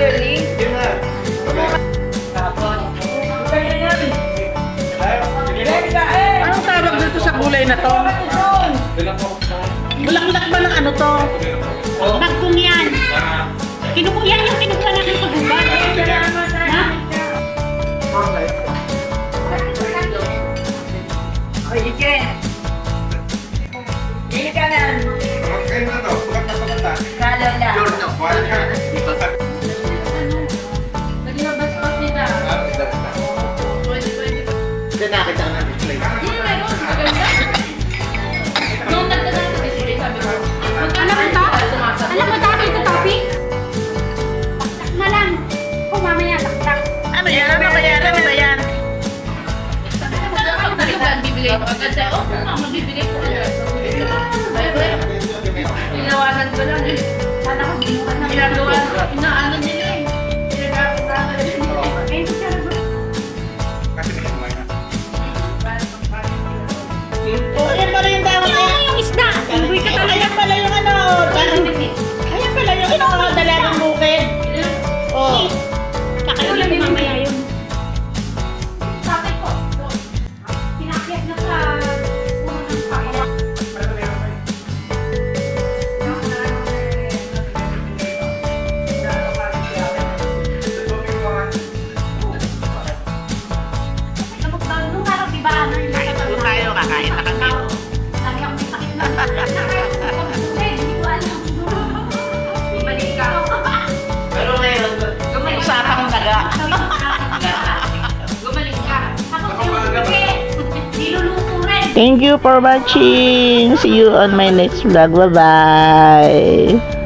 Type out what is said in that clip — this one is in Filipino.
Shirley? Yun nga. Anong tawag dito sa gulay na to? Bulaklak ba ng ano to? Bagkong yan. Kinukuyan yung kinukuyan. bigay ko agad dahil, oh, mama, mabibigay ko agad. Tinawanan ko lang eh. Sana ko ginawa na ginagawa. Inaano nila eh. Pero ngayon, usapang daga. Gumaling ka. Niluluto rin. Thank you for watching. See you on my next vlog. Bye-bye.